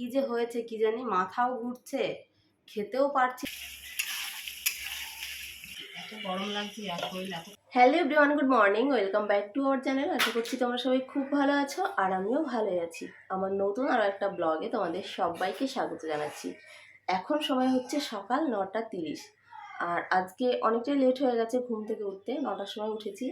কি যে হয়েছে কি জানি মাথাও ঘুরছে খেতেও পারছি গরম লাগছে hello everyone good morning welcome back to our channel আশা করছি তোমরা সবাই খুব ভালো আছো আর আমিও ভালো আছি। আমার নতুন আরও একটা ব্লগে তোমাদের সবাইকে স্বাগত জানাচ্ছি। এখন সময় হচ্ছে সকাল নটা তিরিশ। আর আজকে অনেকটাই লেট হয়ে গেছে ঘুম থেকে উঠতে নটার সময় উঠেছি।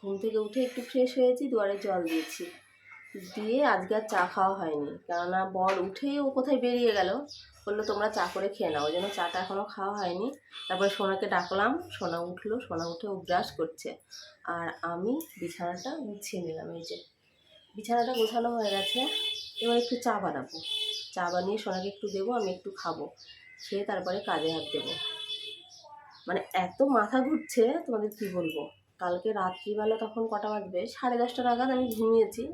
ঘুম থেকে উঠে একটু ফ্রেশ হয়েছি দুয়ারে জল দিয়েছি। দিয়ে আজকে আর চা খাওয়া হয়নি। কেননা বর উঠেই ও কোথায় বেরিয়ে গেল। বলল, তোমরা চা করে খেয়ে নাও। ওই জন্য চাটা এখনও খাওয়া হয়নি। তারপরে সোনাকে ডাকলাম। সোনা উঠল। সোনা উঠে ও ব্রাশ করছে। আর আমি বিছানাটা গুছিয়ে নিলাম। এই যে বিছানাটা গোছানো হয়ে গেছে। এবার একটু চা বানাবো। চা বানিয়ে সোনাকে একটু দেবো, আমি একটু খাব। খেয়ে তারপরে কাজে হাত দেবো। মানে এত মাথা ঘুরছে, তোমাদের কি বলব? কালকে রাত্রিবেলা তখন কটা বাজবে? সাড়ে দশটা নাগাদ আমি ঘুমিয়েছি।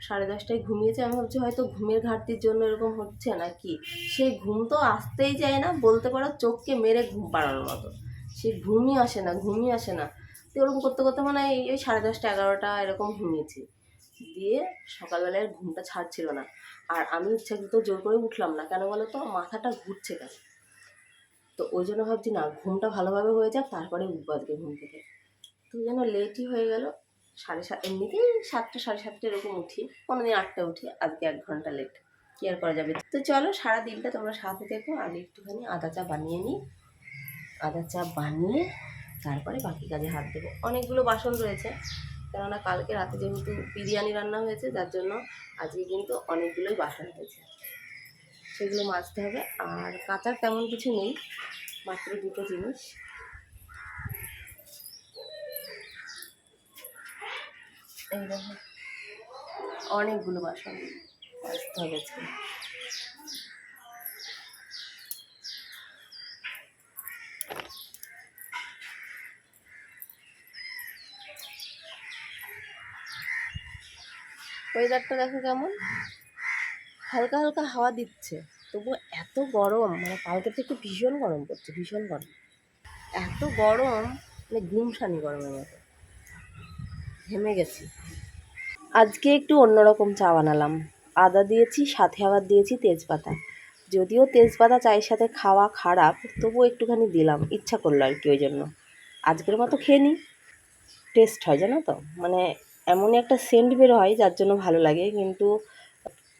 সাড়ে দশটায় ঘুমিয়েছি। আমি ভাবছি হয়তো ঘুমের ঘাটতির জন্য এরকম হচ্ছে না কি সেই ঘুম তো আসতেই যায় না, বলতে পারো চোখকে মেরে ঘুম পাড়ানোর মতো। সে ঘুমই আসে না, ঘুমই আসে না। তো এরকম করতে করতে মানে ওই সাড়ে দশটা, এগারোটা এরকম ঘুমিয়েছি। দিয়ে সকালবেলায় ঘুমটা ছাড়ছিল না। আর আমি ইচ্ছাকৃত জোর করে উঠলাম না। কেন বলো তো? মাথাটা ঘুরছে কেন? তো ওই জন্য ভাবছি না, ঘুমটা ভালোভাবে হয়ে যাক, তারপরে উঠবো আজকে ঘুম থেকে। তো যেন লেটই হয়ে গেল। সাড়ে সাত, এমনিতেই সাতটা, সাড়ে সাতটা এরকম উঠি। কোনোদিন আটটা উঠি, আজকে এক ঘণ্টা লেট কি আর করা যাবে? তো চলো, সারা দিনটা তোমরা সাথে দেখো আমি একটুখানি আদা চা বানিয়ে নিই। আদা চা বানিয়ে তারপরে বাকি কাজে হাত দেবো। অনেকগুলো বাসন রয়েছে, কেননা কালকে রাতে যেহেতু বিরিয়ানি রান্না হয়েছে, যার জন্য আজকে কিন্তু অনেকগুলোই বাসন হয়েছে সেগুলো মাজতে হবে। আর কাঁচার তেমন কিছু নেই, মাত্র দুটো জিনিস। এই দেখো অনেকগুলো বাসন হবে আজকে। ওয়েদারটা দেখো কেমন? হালকা হালকা হাওয়া দিচ্ছে। তবু এত গরম মানে কালকে থেকে ভীষণ গরম পড়ছে, ভীষণ গরম। এত গরম মানে গুমসানি গরমের মতো। ঘেমে গেছি। আজকে একটু অন্যরকম চা বানালাম। আদা দিয়েছি, সাথে আবার দিয়েছি তেজপাতা। যদিও তেজপাতা চায়ের সাথে খাওয়া খারাপ, তবুও একটুখানি দিলাম। ইচ্ছা করল আর কি ওই জন্য। আজকের মতো খেয়ে নিই। টেস্ট হয়, জানো তো? মানে এমনই একটা সেন্ট বের হয়, যার জন্য ভালো লাগে। কিন্তু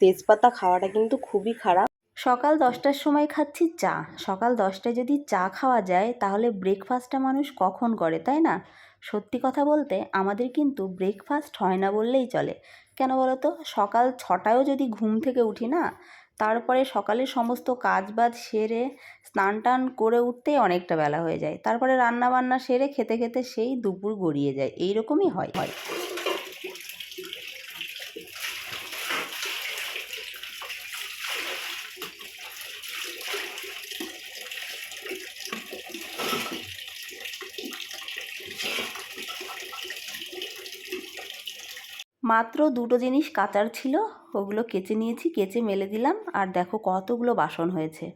তেজপাতা খাওয়াটা কিন্তু খুবই খারাপ। সকাল দশটার সময় খাচ্ছি চা। সকাল দশটায় যদি চা খাওয়া যায়, তাহলে ব্রেকফাস্টটা মানুষ কখন করে, তাই না? সত্যি কথা বলতে আমাদের কিন্তু ব্রেকফাস্ট হয় না বললেই চলে। কেন বলো তো সকাল ছটায়ও যদি ঘুম থেকে উঠি না, তারপরে সকালের সমস্ত কাজ বাজ সেরে স্নান টান করে উঠতেই অনেকটা বেলা হয়ে যায়। তারপরে রান্না বান্না সেরে খেতে খেতে সেই দুপুর গড়িয়ে যায়। এইরকমই হয় হয়। মাত্র দুটো জিনিস কাচার ছিল, ওগুলো কেচে নিয়েছি, কেচে মেলে দিলাম, আর দেখো কতগুলো বাসন হয়েছে।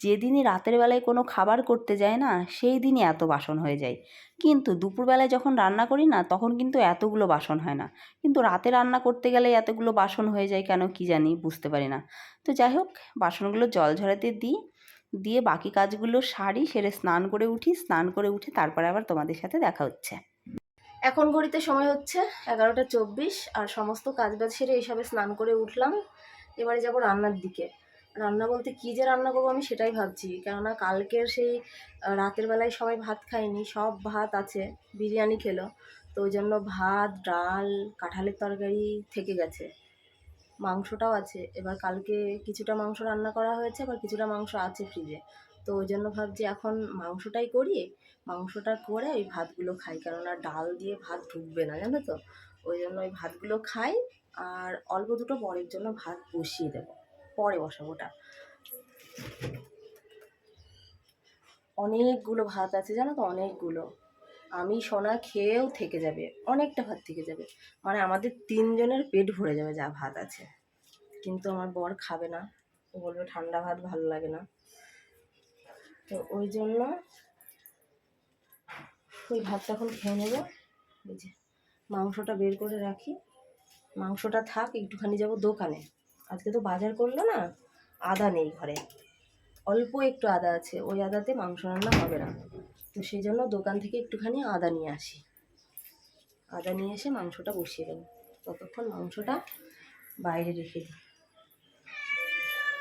যেদিনই রাতের বেলায় কোনো খাবার করতে যায় না, সেই দিনই এত বাসন হয়ে যায়। কিন্তু দুপুরবেলায় যখন রান্না করি না, তখন কিন্তু এতগুলো বাসন হয় না। কিন্তু রাতে রান্না করতে গেলে এতগুলো বাসন হয়ে যায় কেন কি জানি বুঝতে পারি না। তো যাই হোক, বাসনগুলো জল ঝরাতে দিই, দিয়ে বাকি কাজগুলো সারি, সেরে স্নান করে উঠি, স্নান করে উঠে তারপরে আবার তোমাদের সাথে দেখা হচ্ছে। এখন ঘড়িতে সময় হচ্ছে এগারোটা চব্বিশ আর সমস্ত কাজ বাজ সেরে এইসবে স্নান করে উঠলাম। এবারে যাব রান্নার দিকে। রান্না বলতে কী যে রান্না করব আমি সেটাই ভাবছি। কেননা কালকের সেই রাতের বেলায় সবাই ভাত খায়নি, সব ভাত আছে, বিরিয়ানি খেলো। তো ওই জন্য ভাত, ডাল, কাঁঠালের তরকারি থেকে গেছে। মাংসটাও আছে। এবার কালকে কিছুটা মাংস রান্না করা হয়েছে, আবার কিছুটা মাংস আছে ফ্রিজে তো ওই জন্য ভাবছি এখন মাংসটাই করি। মাংসটা করে ওই ভাতগুলো খাই। কেননা ডাল দিয়ে ভাত ঢুকবে না, জানো তো? ওই জন্য ওই ভাতগুলো খাই আর অল্প দুটো পরের জন্য ভাত বসিয়ে দেবো। পরে বসাবো ওটা। অনেকগুলো ভাত আছে, জানো তো? অনেকগুলো। আমি সোনা খেয়েও থেকে যাবে, অনেকটা ভাত থেকে যাবে। মানে আমাদের তিনজনের পেট ভরে যাবে যা ভাত আছে। কিন্তু আমার বর খাবে না। ও বলবে ঠান্ডা ভাত ভালো লাগে না। তো ওই জন্য ওই ভাতটা এখন খেয়ে নেব। এই যে মাংসটা বের করে রাখি। মাংসটা থাক, একটুখানি যাব দোকানে। আজকে তো বাজার করল না, আদা নেই ঘরে। অল্প একটু আদা আছে, ওই আদাতে মাংস রান্না হবে না। তো সেই জন্য দোকান থেকে একটুখানি আদা নিয়ে আসি। আদা নিয়ে এসে মাংসটা বসিয়ে দেবো। ততক্ষণ মাংসটা বাইরে রেখে দিই।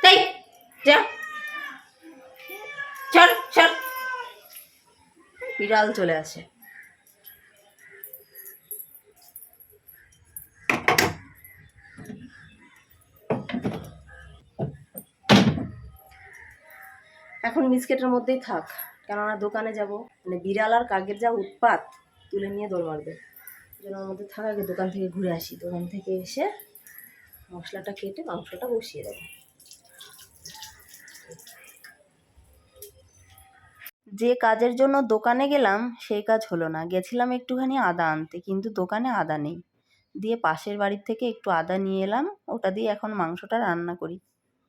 তাই যা চল চল বিড়াল চলে আসে। এখন বিস্কেটের মধ্যেই থাক, কেননা দোকানে যাব। মানে বিড়াল আর কাকের যা উৎপাত, তুলে নিয়ে দৌড় মারবে। জন্য ওর মধ্যে থাক, আগে দোকান থেকে ঘুরে আসি। দোকান থেকে এসে মশলাটা কেটে মাংসটা বসিয়ে দেবো। যে কাজের জন্য দোকানে গেলাম, সেই কাজ হলো না। গেছিলাম একটুখানি আদা আনতে, কিন্তু দোকানে আদা নেই। দিয়ে পাশের বাড়ির থেকে একটু আদা নিয়ে এলাম, ওটা দিয়ে এখন মাংসটা রান্না করি।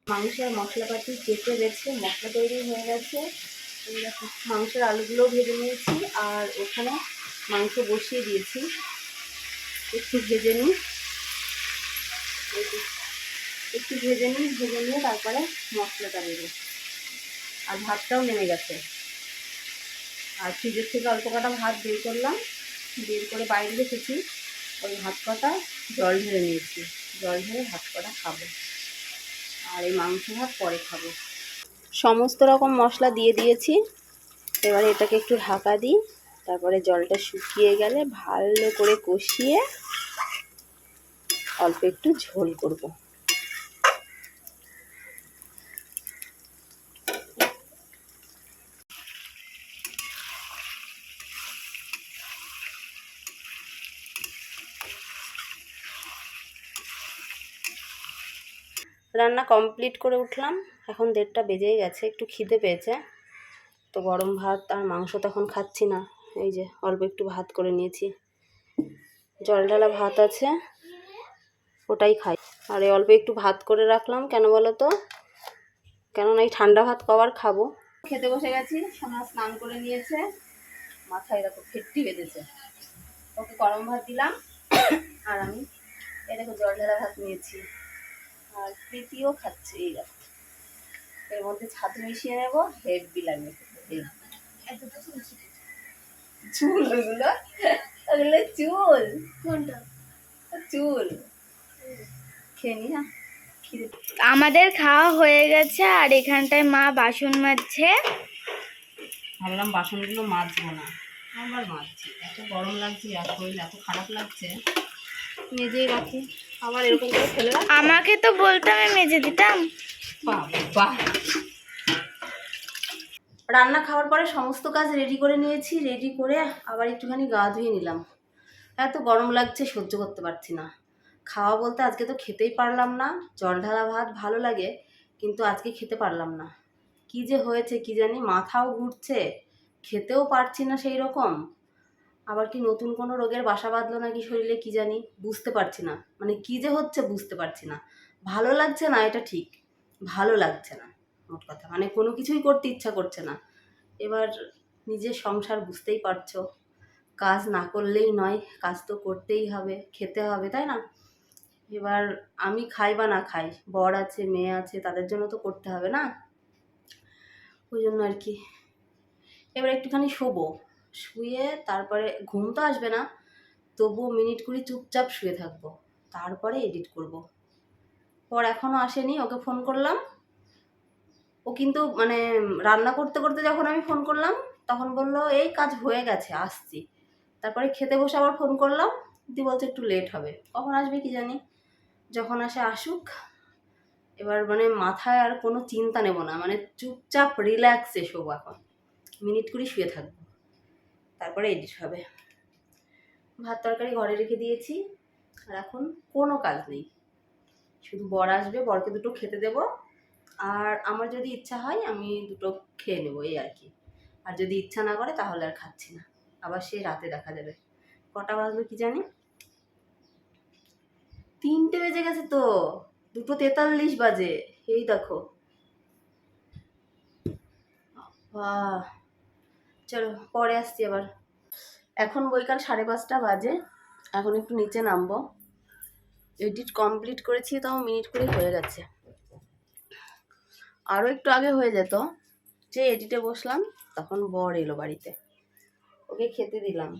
মাংসের মশলাপাতি কেটে বেছে মশলা তৈরি হয়ে গেছে। মাংসের আলুগুলো ভেজে নিয়েছি আর ওখানে মাংস বসিয়ে দিয়েছি। একটু ভেজে নিই। একটু ভেজে নিই, ভেজে নিয়ে তারপরে মশলাটা দেবো। আর ভাতটাও নেমে গেছে। আর ফ্রিজের থেকে অল্প কটা ভাত বের করলাম। বের করে বাইরে রেখেছি। ওই ভাত কটা জল ঢেলে নিয়েছি। জল ঢেলে ভাত কটা খাব। আর এই মাংস ভাত পরে খাব। সমস্ত রকম মশলা দিয়ে দিয়েছি। এবারে এটাকে একটু ঢাকা দিই। তারপরে জলটা শুকিয়ে গেলে ভালো করে কষিয়ে অল্প একটু ঝোল করব। রান্না কমপ্লিট করে উঠলাম। এখন দেড়টা বেজেই গেছে, একটু খিদে পেয়েছে। তো গরম ভাত আর মাংস তখন খাচ্ছি না। এই যে অল্প একটু ভাত করে নিয়েছি। জল ঢালা ভাত আছে, ওটাই খাই। আর এই অল্প একটু ভাত করে রাখলাম, কেন বলো তো? কেননা এই ঠান্ডা ভাত কবার খাব। খেতে বসে গেছি, সোনা স্নান করে নিয়েছে। মাথায় দেখো ফেটটি বেঁধেছে। ওকে গরম ভাত দিলাম। আর আমি এ দেখো জল ঢালা ভাত নিয়েছি। আর প্রীতিও খাচ্ছে এই দেখো এর মধ্যে ছাতু মিশিয়ে নেব হেভি লাগবে চুল ওগুলো ওগুলো চুল। কোনটা? চুল। খেয়ে নি হ্যাঁ? খিদে আমাদের খাওয়া হয়ে গেছে আর এখানটায় মা বাসন মাজছে। ভাবলাম বাসনগুলো মাজবো না। আবার মাজছি। এত গরম লাগছে আর শরীর এত খারাপ লাগছে। মেজেই রাখি। আবার এরকম করে ফেলে আমাকে তো বলতাম আমি মেজে দিতাম। বাবা। রান্না খাওয়ার পরে সমস্ত কাজ রেডি করে নিয়েছি। রেডি করে আবার একটুখানি গা ধুয়ে নিলাম। এত গরম লাগছে সহ্য করতে পারছি না। খাওয়া বলতে আজকে তো খেতেই পারলাম না। জল ঢালা ভাত ভালো লাগে কিন্তু আজকে খেতে পারলাম না। কি যে হয়েছে কি জানি মাথাও ঘুরছে। খেতেও পারছি না সেই রকম আবার কি নতুন কোনো রোগের বাসা বাঁধলো নাকি শরীরে কি জানি বুঝতে পারছি না। মানে কি যে হচ্ছে বুঝতে পারছি না। ভালো লাগছে না, এটা ঠিক। ভালো লাগছে না, মোট কথা। মানে কোনো কিছুই করতে ইচ্ছা করছে না। এবার নিজের সংসার বুঝতেই পারছ। কাজ না করলেই নয়, কাজ তো করতেই হবে, খেতে হবে, তাই না? এবার আমি খাই বা না খাই, বর আছে, মেয়ে আছে, তাদের জন্য তো করতে হবে না। ওই জন্য আর কি। এবার একটুখানি শোবো। শুয়ে তারপরে ঘুম তো আসবে না, তবুও মিনিট কুড়ি চুপচাপ শুয়ে থাকব। তারপরে এডিট করব। পর এখনও আসেনি, ওকে ফোন করলাম। ও কিন্তু মানে রান্না করতে করতে যখন আমি ফোন করলাম, তখন বলল, এই কাজ হয়ে গেছে, আসছি। তারপরে খেতে বসে আবার ফোন করলাম দি বলছে একটু লেট হবে। কখন আসবে কি জানি? যখন আসে আসুক, এবার মানে মাথায় আর কোনো চিন্তা নেব না মানে চুপচাপ রিল্যাক্সে শোবো এখন। মিনিট কুড়ি শুয়ে থাকব। তারপরে এডিট হবে। ভাত তরকারি ঘরে রেখে দিয়েছি। আর এখন কোনো কাজ নেই। শুধু বর আসবে, বরকে দুটো খেতে দেবো। আর আমার যদি ইচ্ছা হয়, আমি দুটো খেয়ে নেব, এই আর কি। আর যদি ইচ্ছা না করে, তাহলে আর খাচ্ছি না। আবার সে রাতে দেখা যাবে। কটা বাজলো কি জানি? তিনটে বেজে গেছে তো। দুটো তেতাল্লিশ বাজে। এই দেখো। বাহ চলো, পরে আসছি আবার। এখন বৈকাল সাড়ে পাঁচটা বাজে, এখন একটু নিচে নামবো। এডিট কমপ্লিট করেছি, তাও মিনিট করে হয়ে গেছে। আরও একটু আগে হয়ে যেত, যে এডিটে বসলাম, তখন বর এলো বাড়িতে। ওকে খেতে দিলাম।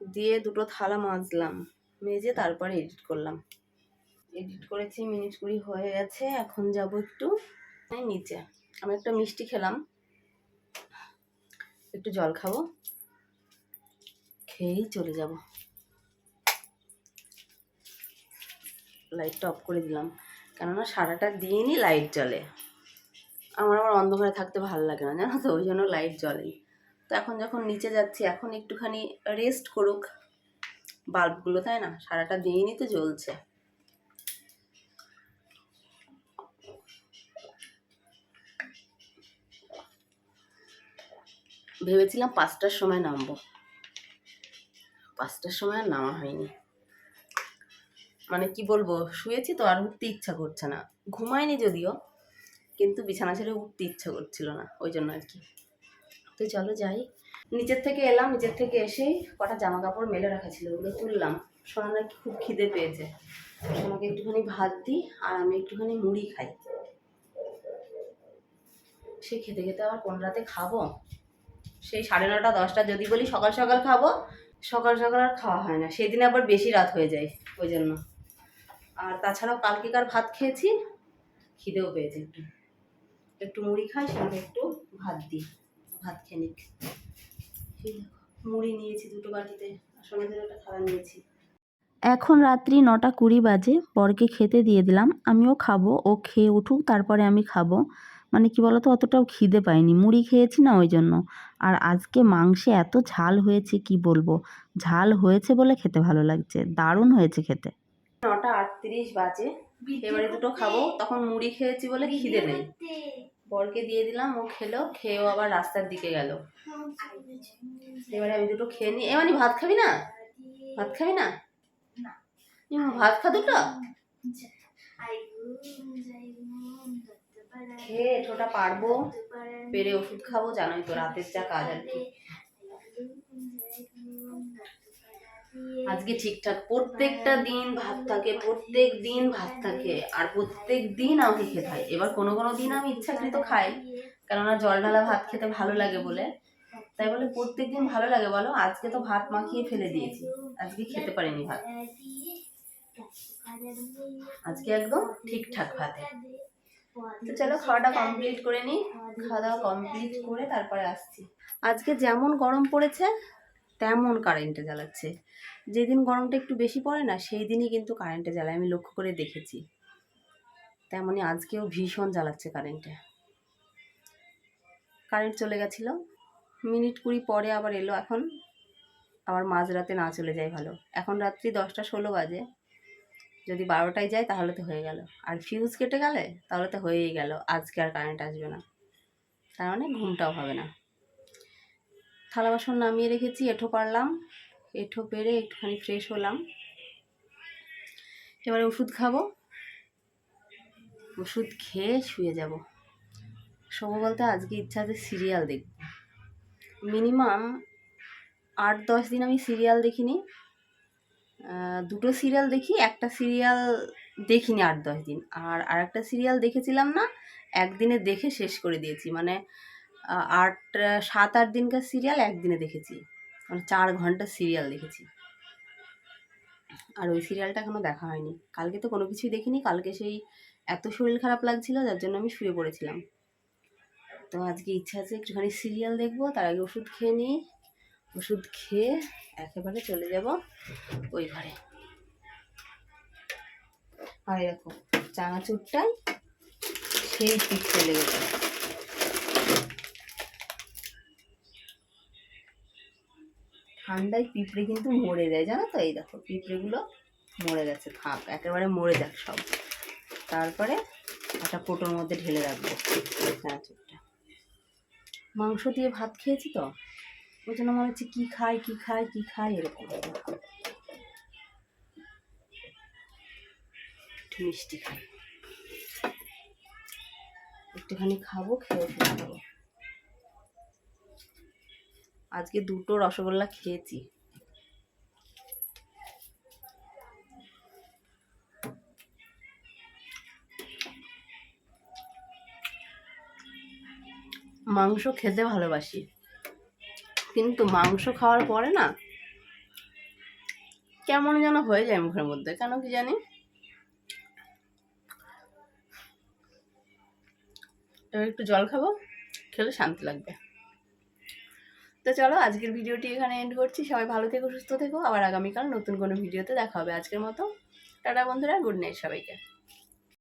দিয়ে দুটো থালা মাজলাম, মেজে তারপরে এডিট করলাম। এডিট করেছি মিনিট কুড়ি হয়ে গেছে, এখন যাব একটু নিচে। আমি একটা মিষ্টি খেলাম। একটু জল খাব। খেয়েই চলে যাব। লাইটটা অফ করে দিলাম। কেননা সারাটা দিনই লাইট জ্বলে। আমার আবার অন্ধকারে থাকতে ভালো লাগে না, জানো তো? ওই জন্য লাইট জ্বলেই। তো এখন যখন নিচে যাচ্ছি, এখন একটুখানি রেস্ট করুক। বাল্বগুলো তাই না? সারাটা দিনই তো জ্বলছে। ভেবেছিলাম পাঁচটার সময় নামবো। পাঁচটার সময় আর নামা হয়নি। মানে কি বলব, শুয়েছি তো আর উঠতে ইচ্ছা করছে না। ঘুমায়নি যদিও, কিন্তু বিছানা ছেড়ে উঠতে ইচ্ছা করছিল না, ওই জন্য আর কি। তো চলো যাই। নিচের থেকে এলাম, নিচের থেকে এসেই কটা জামা কাপড় মেলে রাখা ছিল, ওগুলো তুললাম। সোনা নাকি খুব খিদে পেয়েছে। সোনাকে একটুখানি ভাত দিই, আর আমি একটুখানি মুড়ি খাই। সে খেতে খেতে আবার কোন রাতে খাব? সেই সাড়ে নটা, দশটা যদি বলি সকাল সকাল খাব, সকাল সকাল আর খাওয়া হয় না। সেদিন আবার বেশি রাত হয়ে যায় ওই জন্য। আর তাছাড়াও কালকেকার ভাত খেয়েছি? খিদেও পেয়েছে একটু। একটু মুড়ি খাই সঙ্গে একটু ভাত দিই। ভাত খেয়ে নিক। মুড়ি নিয়েছি দুটো বাটিতে। আর সঙ্গে খাবার নিয়েছি। এখন রাত্রি নটা কুড়ি বাজে, বরকে খেতে দিয়ে দিলাম। আমিও খাব, ও খেয়ে উঠুক, তারপরে আমি খাব। মানে কি বলতো অতটাও খিদে পাইনি। মুড়ি খেয়েছি না ওই জন্য আর আজকে মাংসে এত ঝাল হয়েছে কি বলব? ঝাল হয়েছে বলে খেতে ভালো লাগছে দারুণ হয়েছে খেতে। নটা আটত্রিশ বাজে এবারে দুটো খাব তখন মুড়ি খেয়েছি বলে খিদে নেই। বরকে দিয়ে দিলাম ও খেলো খেয়েও আবার রাস্তার দিকে গেল। এবারে আমি দুটো খেয়ে নিই। এমানি ভাত খাবি না? ভাত খাবি না? ভাত খা দুটো খেয়ে এঠোটা পারব? পেরে ওষুধ খাব, জানোই তো রাতের যা কাজ আর কি। আজকে ঠিকঠাক প্রত্যেকটা দিন ভাত থাকে, প্রত্যেক দিন ভাত থাকে, আর প্রত্যেক দিন আমাকে খেতে হয়। এবার কোনো কোনো দিন আমি ইচ্ছাকৃত খাই, কেননা জল ঢালা ভাত খেতে ভালো লাগে বলে। তাই বলে প্রত্যেক দিন ভালো লাগে বলো, আজকে তো ভাত মাখিয়ে ফেলে দিয়েছি। আজকে খেতে পারিনি ভাত। আজকে একদম ঠিকঠাক ভাত। তো চলো খাওয়াটা কমপ্লিট করে নিই। খাওয়া দাওয়া কমপ্লিট করে তারপরে আসছি। আজকে যেমন গরম পড়েছে, তেমন কারেন্টে জ্বালাচ্ছে। যেদিন গরমটা একটু বেশি পড়ে না সেই দিনই কিন্তু কারেন্টে জ্বালায়। আমি লক্ষ্য করে দেখেছি। তেমনই আজকেও ভীষণ জ্বালাচ্ছে কারেন্টে কারেন্ট চলে গেছিল। মিনিট কুড়ি পরে আবার এলো এখন। আবার মাঝরাতে না চলে যায় ভালো। এখন রাত্রি দশটা ষোলো বাজে। যদি বারোটায় যায় তাহলে তো হয়ে গেল। আর ফিউজ কেটে গেলে তাহলে তো হয়েই গেল। আজকে আর কারেন্ট আসবে না। তার মানে ঘুমটাও হবে না। থালা বাসন নামিয়ে রেখেছি, এঁঠো পারলাম। এঁঠো পেরে একটুখানি ফ্রেশ হলাম। এবারে ওষুধ খাব। ওষুধ খেয়ে শুয়ে যাব। শোবো বলতে আজকে ইচ্ছা আছে সিরিয়াল দেখব। মিনিমাম আট দশ দিন আমি সিরিয়াল দেখিনি। দুটো সিরিয়াল দেখি, একটা সিরিয়াল দেখিনি আট দশ দিন। আর আরেকটা সিরিয়াল দেখেছিলাম না, একদিনে দেখে শেষ করে দিয়েছি। মানে আট, সাত, আট দিনকার সিরিয়াল একদিনে দেখেছি। মানে চার ঘণ্টা সিরিয়াল দেখেছি। আর ওই সিরিয়ালটা এখনও দেখা হয়নি। কালকে তো কোনো কিছুই দেখিনি। কালকে সেই এত শরীর খারাপ লাগছিল, যার জন্য আমি শুয়ে পড়েছিলাম। তো আজকে ইচ্ছা আছে একটুখানি সিরিয়াল দেখব, তার আগে ওষুধ খেয়ে নিই। ওষুধ খেয়ে একেবারে চলে যাব ওই ঘরে। আর এরকম চানাচুরটাই সেই পিঠ চলে গেছে। ঠান্ডায় পিঁপড়ে কিন্তু মরে যায়, জানো তো? এই দেখো, পিঁপড়েগুলো মরে গেছে, থাক, একেবারে মরে যাক সব। তারপরে একটা কোটোর মধ্যে ঢেলে রাখব চানাচুরটা। মাংস দিয়ে ভাত খেয়েছি তো? ওই জন্য মনে হচ্ছে কী খাই, কী খায় কী খায় এরকম। মিষ্টি খাই। একটুখানি খাব, খেয়ে খাব আজকে দুটো রসগোল্লা খেয়েছি। মাংস খেতে ভালোবাসি। কিন্তু মাংস খাওয়ার পরে না কেমন যেন হয়ে যায় মুখের মধ্যে, কেন কি জানি? এবার একটু জল খাব, খেলে শান্তি লাগবে। তো চলো, আজকের ভিডিওটি এখানে এন্ড করছি। সবাই ভালো থেকো, সুস্থ থেকো। আবার আগামীকাল নতুন কোনো ভিডিওতে দেখা হবে। আজকের মতো, টাটা বন্ধুরা, গুড নাইট সবাইকে।